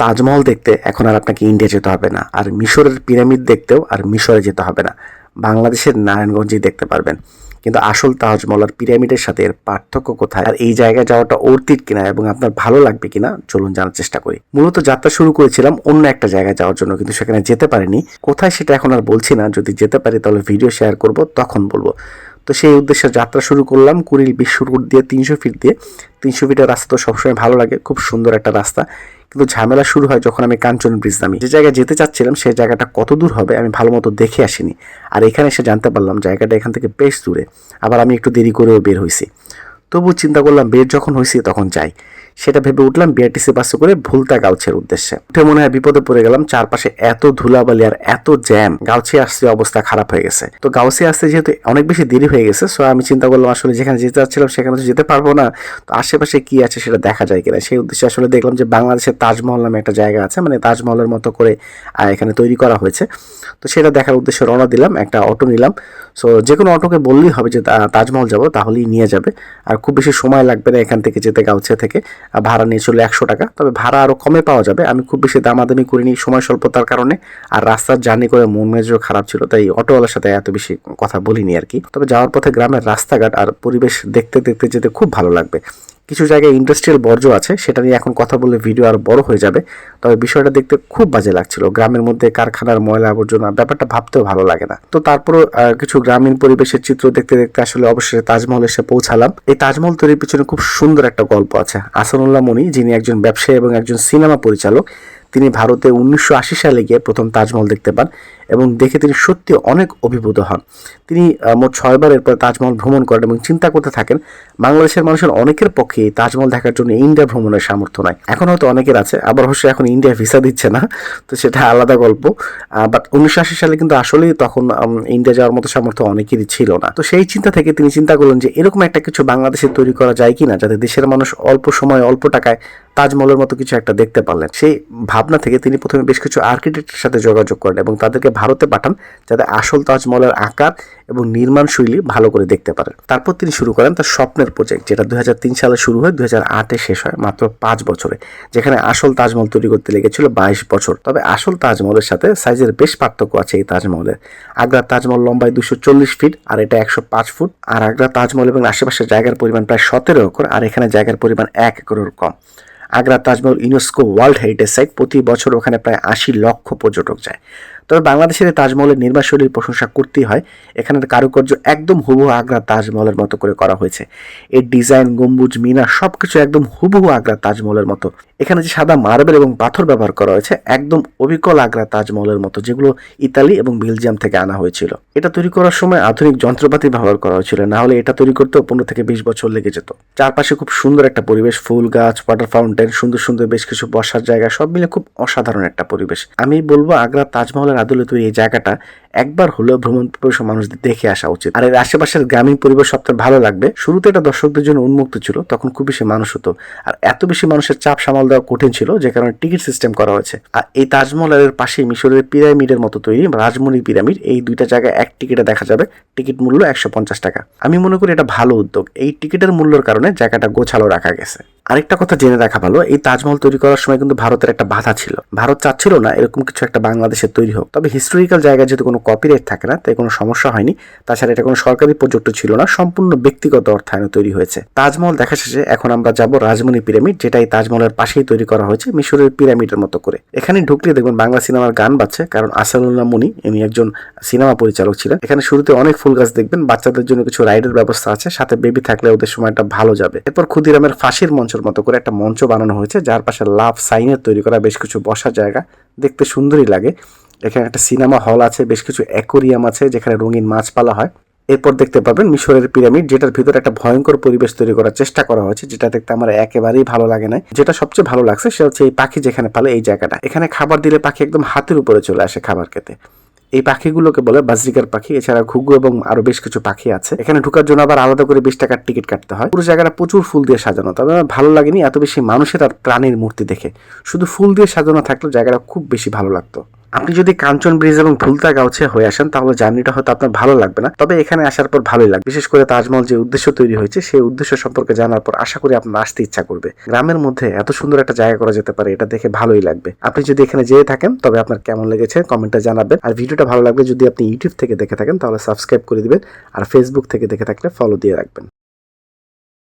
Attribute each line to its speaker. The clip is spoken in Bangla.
Speaker 1: তাজমহল দেখতে এখন আর আপনাকে ইন্ডিয়া যেতে হবে না, আর মিশরের পিরামিড দেখতেও আর মিশরে যেতে হবে না, বাংলাদেশের নারায়ণগঞ্জেই দেখতে পারবেন। কিন্তু আসল তাজমহল আর পিরামিডের সাথে এর পার্থক্য কোথায়? আর এই জায়গায় যাওয়াটা অর্থিত কিনা এবং আপনার ভালো লাগবে কিনা চলুন জানার চেষ্টা করি। মূলত যাত্রা শুরু করেছিলাম অন্য একটা জায়গায় যাওয়ার জন্য, কিন্তু সেখানে যেতে পারিনি। কোথায় সেটা এখন আর বলছি না, যদি যেতে পারি তাহলে ভিডিও শেয়ার করব, তখন বলব। তো সেই উদ্দেশ্যে যাত্রা শুরু করলাম কুড়িল বিশ্ব রুট দিয়ে তিনশো ফিট দিয়ে। তিনশো ফিটের রাস্তা তো সবসময় ভালো লাগে, খুব সুন্দর একটা রাস্তা। কিন্তু ঝামেলা শুরু হয় যখন আমি কাঞ্চন ব্রিজ নামি। যে জায়গায় যেতে চাচ্ছিলাম সেই জায়গাটা কত দূর হবে আমি ভালো মতো দেখে আসিনি। আর এখানে এসে জানতে পারলাম জায়গাটা এখান থেকে বেশ দূরে। আবার আমি একটু দেরি করেও বের হয়েছি তবু চিন্তা করলাম বের যখন হয়েছি তখন যাই। সেটা ভেবে উঠলাম বিআরটিসি বাসে করে ভুলতা গাউছের উদ্দেশ্যে। উঠে মনে হয় বিপদে পড়ে গেলাম, চারপাশে এত ধুলাবালি আর এত জ্যাম, গাউছে আসতে অবস্থা খারাপ হয়ে গেছে। তো গাউসে আসতে যেহেতু অনেক বেশি দেরি হয়ে গেছে সো আমি চিন্তা করলাম আসলে যেখানে যেতে চাচ্ছিলাম সেখানে তো যেতে পারব না। তো আশেপাশে কি আছে সেটা দেখা যায় কিনা, সেই উদ্দেশ্যে আসলে দেখলাম যে বাংলাদেশের তাজমহল নামে একটা জায়গা আছে মানে তাজমহলের মতো করে এখানে তৈরি করা হয়েছে। তো সেটা দেখার উদ্দেশ্যে রওনা দিলাম, একটা অটো নিলাম। সো যে কোনো অটোকে বললেই হবে যে তাজমহল যাব, তাহলেই নিয়ে যাবে। আর খুব বেশি সময় লাগবে না এখান থেকে যেতে গাউছে থেকে। ভাড়া নিয়েছিল একশো টাকা। তবে ভাড়া আরও কমে পাওয়া যাবে। আমি খুব বেশি দামাদামি করিনি সময় স্বল্পতার কারণে। আর রাস্তার জার্নি করে মন মেজাজও খারাপ ছিল, তাই অটোওয়ালার সাথে এত বেশি কথা বলিনি আর কি। তবে যাওয়ার পথে গ্রামের রাস্তাঘাট আর পরিবেশ দেখতে দেখতে যেতে খুব ভালো লাগবে। কিছু জায়গায় ইন্ডাস্ট্রিয়াল বর্জ্য আছে, সেটা নিয়ে এখন কথা বললে ভিডিও আর বড় হয়ে যাবে। তবে বিষয়টা দেখতে খুব বাজে লাগছিল। গ্রামের মধ্যে কারখানার ময়লা আবর্জনা, ব্যাপারটা ভাবতেও ভালো লাগে না। তো তারপরও কিছু গ্রামীণ পরিবেশের চিত্র দেখতে দেখতে আসলে অবশেষে তাজমহল এসে পৌঁছালাম। এই তাজমহল তৈরির পিছনে খুব সুন্দর একটা গল্প আছে। আসানুল্লাহ মনি, যিনি একজন ব্যবসায়ী এবং একজন সিনেমা পরিচালক তিনি ভারতে উনিশশো আশি সালে গিয়ে প্রথম তাজমহল দেখতে পান এবং দেখে তিনি সত্যি অনেক অভিভূত হন। তিনি মোট ছয়বার এরপর তাজমহল ভ্রমণ করেন এবং চিন্তা করতে থাকেন, বাংলাদেশের মানুষের অনেকের পক্ষে তাজমহল দেখার জন্য ইন্ডিয়া ভ্রমণের সামর্থ্য নাই। এখন হয়তো অনেকের আছে, আবার অবশ্য এখন ইন্ডিয়া ভিসা দিচ্ছে না, তো সেটা আলাদা গল্প। বাট উনিশশো আশি সালে কিন্তু আসলেই তখন ইন্ডিয়া যাওয়ার মতো সামর্থ্য অনেকেরই ছিল না। তো সেই চিন্তা থেকে তিনি চিন্তা করলেন যে এরকম একটা কিছু বাংলাদেশে তৈরি করা যায় কিনা, যাতে দেশের মানুষ অল্প সময় অল্প টাকায় তাজমহলের মতো কিছু একটা দেখতে পারলেন। সেই ভাবনা থেকে তিনি প্রথমে বেশ কিছু আর্কিটেক্টের সাথে যোগাযোগ করেন এবং তাদেরকে ভারতে পাঠান যাতে আসল তাজমহলের আকার এবং নির্মাণ শৈলী ভালো করে দেখতে পারেন। তারপর তিনি শুরু করেন তার স্বপ্নের প্রজেক্ট যেটা দুই হাজার তিন সালে শুরু হয় দুই আটে শেষ হয়, মাত্র পাঁচ বছরে, যেখানে আসল তাজমহল তৈরি করতে লেগেছিল বাইশ বছর। তবে আসল তাজমহলের সাথে সাইজের বেশ পার্থক্য আছে এই তাজমহলের। আগ্রার তাজমহল লম্বায় দুশো চল্লিশ ফিট আর এটা একশো পাঁচ ফুট, আর আগ্রার তাজমহল এবং আশেপাশের জায়গার পরিমাণ প্রায় সতেরো একর, আর এখানে জায়গার পরিমাণ এক একরের কম। Agra Taj Mahal UNESCO world heritage site প্রতি বছর ওখানে প্রায় আশি লক্ষ পর্যটক যায়। তবে বাংলাদেশের তাজমহলের নির্মাণশৈলীর প্রশংসা করতেই হয়। এখানের কারুকার্য একদম হুবহু আগ্রা তাজমহলের মতো করে করা হয়েছে। এর ডিজাইন, গম্বুজ, মিনা সবকিছু একদম হুবহু আগ্রা তাজমহলের মতো। এখানে যে সাদা মার্বেল এবং পাথর ব্যবহার করা হয়েছে, একদম অবিকল আগ্রা তাজমহলের মতো, যেগুলো ইতালি এবং বেলজিয়াম থেকে আনা হয়েছিল। এটা তৈরি করার সময় আধুনিক যন্ত্রপাতি ব্যবহার করা হয়েছিল, না হলে এটা তৈরি করতেও পনেরো থেকে বিশ বছর লেগে যেত। চারপাশে খুব সুন্দর একটা পরিবেশ, ফুল গাছ ওয়াটার ফাউন্টেন সুন্দর সুন্দর বেশ কিছু বসার জায়গা, সব মিলে খুব অসাধারণ একটা পরিবেশ। আমি বলব আগ্রা তাজমহলের আদলে তৈরি এই জায়গাটা একবার হলেও ভ্রমণ পিপাসু মানুষদের দেখে আসা উচিত। আর এর আশেপাশের গ্রামীণ পরিবেশ সবচেয়ে ভালো লাগবে। শুরুতে এটা দর্শকদের জন্য উন্মুক্ত ছিল, তখন খুব বেশি মানুষ হতো। আর এত বেশি মানুষের চাপ সামাল দেওয়া কঠিন ছিল যে কারণে টিকিট সিস্টেম করা হয়েছে। আর এই তাজমহলের পাশে মিশরের পিরামিডের মতো তৈরি রাজমণি পিরামিড, এই দুইটা জায়গায় এক টিকিটে দেখা যাবে। টিকিট মূল্য একশো পঞ্চাশ টাকা। আমি মনে করি এটা ভালো উদ্যোগ। এই টিকিটের মূল্যের কারণে জায়গাটা গোছালো রাখা গেছে। আরেকটা কথা জেনে রাখা ভালো, এই তাজমহল তৈরি করার সময় কিন্তু ভারতের একটা বাধা ছিল। ভারত চাচ্ছিল না এরকম কিছু একটা বাংলাদেশে তৈরি হোক। তবে হিস্টোরিক্যাল জায়গায় যেহেতু কোনো কপিরাইট থাকে না, তাই কোনো সমস্যা হয়নি। তাছাড়া এটা কোনো সরকারি প্রজেক্ট ছিল না, সম্পূর্ণ ব্যক্তিগত অর্থায়নে তৈরি হয়েছে। তাজমহল দেখা শেষে এখন আমরা যাব রাজমণি পিরামিড যেটা এই তাজমহলের পাশেই তৈরি করা হয়েছে, মিশরের পিরামিডের মতো করে। এখানে ঢুকলে দেখবেন বাংলা সিনেমার গান বাজছে, কারণ আসাদুল্লাহ মুনি, ইনি একজন সিনেমা পরিচালক ছিলেন। এখানে শুরুতে অনেক ফুল গাছ দেখবেন, বাচ্চাদের জন্য কিছু রাইডের ব্যবস্থা আছে, সাথে বেবি থাকলে ওদের সময়টা ভালো যাবে। এরপর ক্ষুদিরামের ফাঁসির মঞ্চের মতো করে একটা মঞ্চ বানানো হয়েছে, যার পাশে লাভ সাইনের তৈরি করা, বেশ কিছু বসার জায়গা। দেখতে সুন্দরই লাগে। এখানে একটা সিনেমা হল আছে, বেশ কিছু অ্যাকোরিয়াম আছে, যেখানে রঙিন মাছ পালা হয়। এরপর দেখতে পাবেন মিশরের পিরামিড, যেটার ভিতরে একটা ভয়ঙ্কর পরিবেশ তৈরি করার চেষ্টা করা হয়েছে, যেটা দেখতে আমার একেবারেই ভালো লাগে না। যেটা সবচেয়ে ভালো লাগছে সেটা হচ্ছে এই পাখি যেখানে পালে এই জায়গাটা। এখানে খাবার দিলে পাখি একদম হাতের উপরে চলে আসে খাবার খেতে। এই পাখিগুলোকে বলে বাজরিকার পাখি, এছাড়া ঘুঘু এবং আরও বেশ কিছু পাখি আছে। এখানে ঢুকার জন্য আবার আলাদা করে বিশ টাকার টিকিট কাটতে হয়। পুরো জায়গাটা প্রচুর ফুল দিয়ে সাজানো, তবে আমার ভালো লাগেনি এত বেশি মানুষের আর প্রাণীর মূর্তি দেখে। শুধু ফুল দিয়ে সাজানো থাকলে জায়গাটা খুব বেশি ভালো লাগতো। আপনি যদি কাঞ্চন ব্রিজ এবং ভুলতা গাউছে হয়ে আসেন, তাহলে জার্নিটা হয়তো আপনার ভালো লাগবে না। তবে এখানে আসার পর ভালোই লাগবে। বিশেষ করে তাজমহল যে উদ্দেশ্য তৈরি হয়েছে, সেই উদ্দেশ্য সম্পর্কে জানার পর আশা করি আপনার আসতে ইচ্ছা করবে। গ্রামের মধ্যে এত সুন্দর একটা জায়গা করা যেতে পারে, এটা দেখে ভালোই লাগবে। আপনি যদি এখানে যেয়ে থাকেন, তবে আপনার কেমন লেগেছে কমেন্টে জানাবেন। আর ভিডিওটা ভালো লাগবে যদি আপনি ইউটিউব থেকে দেখে থাকেন, তাহলে সাবস্ক্রাইব করে দিবেন। আর ফেসবুক থেকে দেখে থাকলে ফলো দিয়ে রাখবেন।